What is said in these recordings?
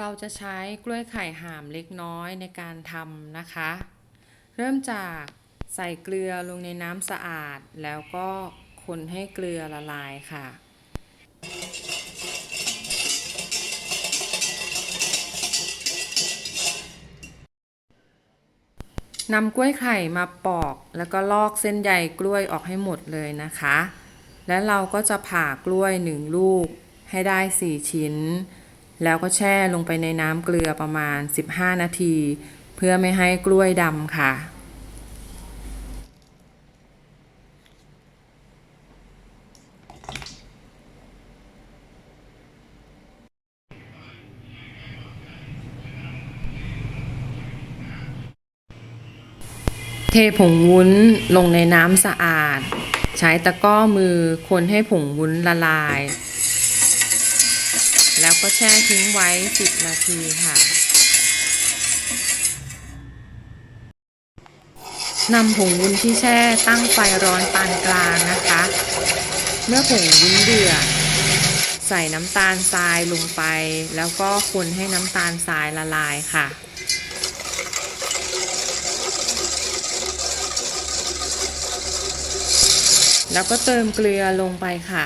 เราจะใช้กล้วยไข่ห่ามเล็กน้อยในการทำนะคะ เริ่มจากใส่เกลือลงในน้ำสะอาด แล้วก็คนให้เกลือละลายค่ะนำกล้วยไข่มาปอกแล้วก็ลอกเส้นใยกล้วยออกให้หมดเลยนะคะ และเราก็จะผ่ากล้วยหนึ่งลูกให้ได้ 4 ชิ้น แล้วก็แช่ลงไปในน้ำเกลือประมาณ 15 นาที เพื่อไม่ให้กล้วยดำค่ะ เทผงวุ้นลงในน้ำสะอาด ใช้ตะก้อมือคนให้ผงวุ้นละลาย แล้วก็แช่ทิ้งไว้ 10 นาทีค่ะนำผงวุ้นที่แช่ตั้งไฟร้อนปานกลางนะคะ เมื่อผงวุ้นเดือดใส่น้ำตาลทรายลงไป แล้วก็คนให้น้ำตาลทรายละลายค่ะ แล้วก็เติมเกลือลงไปค่ะ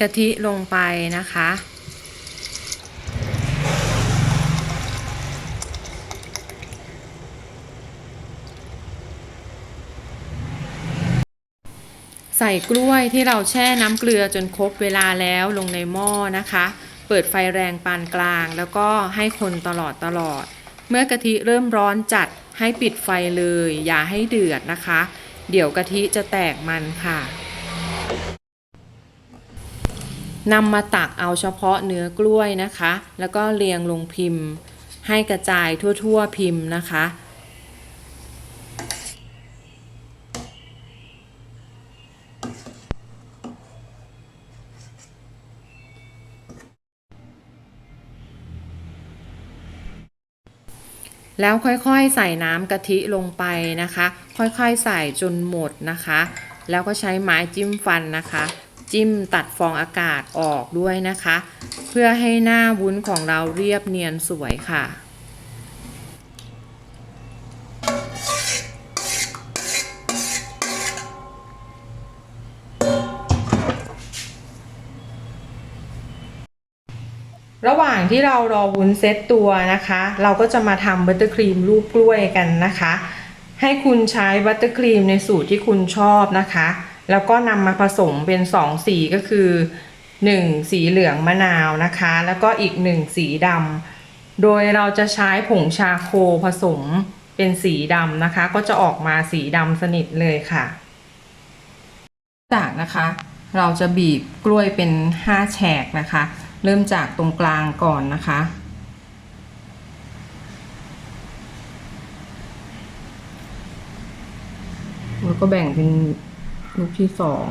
กะทิลงไปนะคะ ใส่กล้วยที่เราแช่น้ำเกลือจนครบเวลาแล้วลงในหม้อนะคะ เปิดไฟแรงปานกลาง แล้วก็ให้คนตลอดตลอด เมื่อกะทิเริ่มร้อนจัดให้ปิดไฟเลย อย่าให้เดือดนะคะ เดี๋ยวกะทิจะแตกมันค่ะ นำมาตักเอาเฉพาะเนื้อกล้วยนะคะ แล้วก็เรียงลงพิมพ์ ให้กระจายทั่วๆพิมพ์นะคะ แล้วค่อยๆใส่น้ำกะทิลงไปนะคะ ค่อยๆใส่จนหมดนะคะ แล้วก็ใช้ไม้จิ้มฟันนะคะ จิ้มตัดฟองอากาศออกด้วยนะคะ เพื่อให้หน้าวุ้นของเราเรียบเนียนสวยค่ะระหว่างที่เรารอวุ้นเซตตัวนะคะ เราก็จะมาทำบัตเตอร์ครีมรูปกล้วยกันนะคะ ให้คุณใช้บัตเตอร์ครีมในสูตรที่คุณชอบนะคะ แล้วก็นำมาผสมเป็น 2 สีก็คือ 1 สีเหลืองมะนาวนะคะ แล้วก็อีก 1 สีดำโดยเราจะใช้ผงชาโคผสมเป็นสีดำนะคะ ก็จะออกมาสีดำสนิทเลยค่ะจากนะคะ เราจะบีบกล้วยเป็น 5 แฉกนะคะ เริ่มจากตรงกลางก่อนนะคะแล้วก็แบ่งเป็น ลูกที่สอง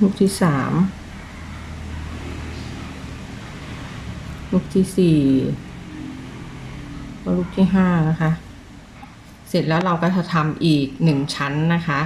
ลูกที่สาม ลูกที่สี่ลูกที่ห้านะคะ เสร็จแล้วเราก็จะทำอีกหนึ่งชั้นนะคะ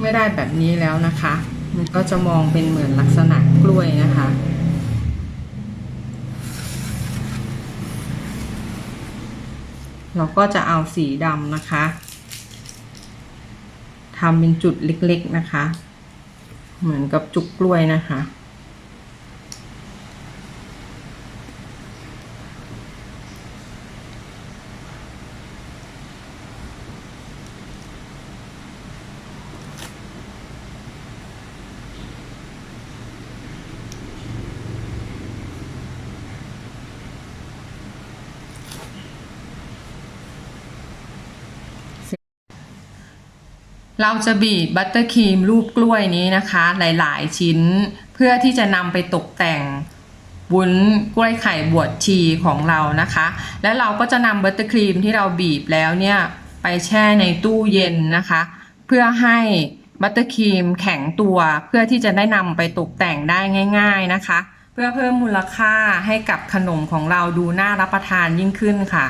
ไม่ได้แบบนี้แล้วนะคะ มันก็จะมองเป็นเหมือนลักษณะกล้วยนะคะเราก็จะเอาสีดำนะคะทำเป็นจุดเล็กๆนะคะ เหมือนกับจุกกล้วยนะคะ เราจะบีบบัตเตอร์ครีมรูปกล้วยนี้นะคะ หลายๆ ชิ้น เพื่อที่จะนำไปตกแต่งวุ้นกล้วยไข่บวชชีของเรานะคะ แล้วเราก็จะนำบัตเตอร์ครีมที่เราบีบแล้วเนี่ยไปแช่ในตู้เย็นนะคะ เพื่อให้บัตเตอร์ครีมแข็งตัวเพื่อที่จะได้นำไปตกแต่งได้ง่าย ๆนะคะ เพื่อเพิ่มมูลค่าให้กับขนมของเราดูน่ารับประทานยิ่งขึ้นค่ะ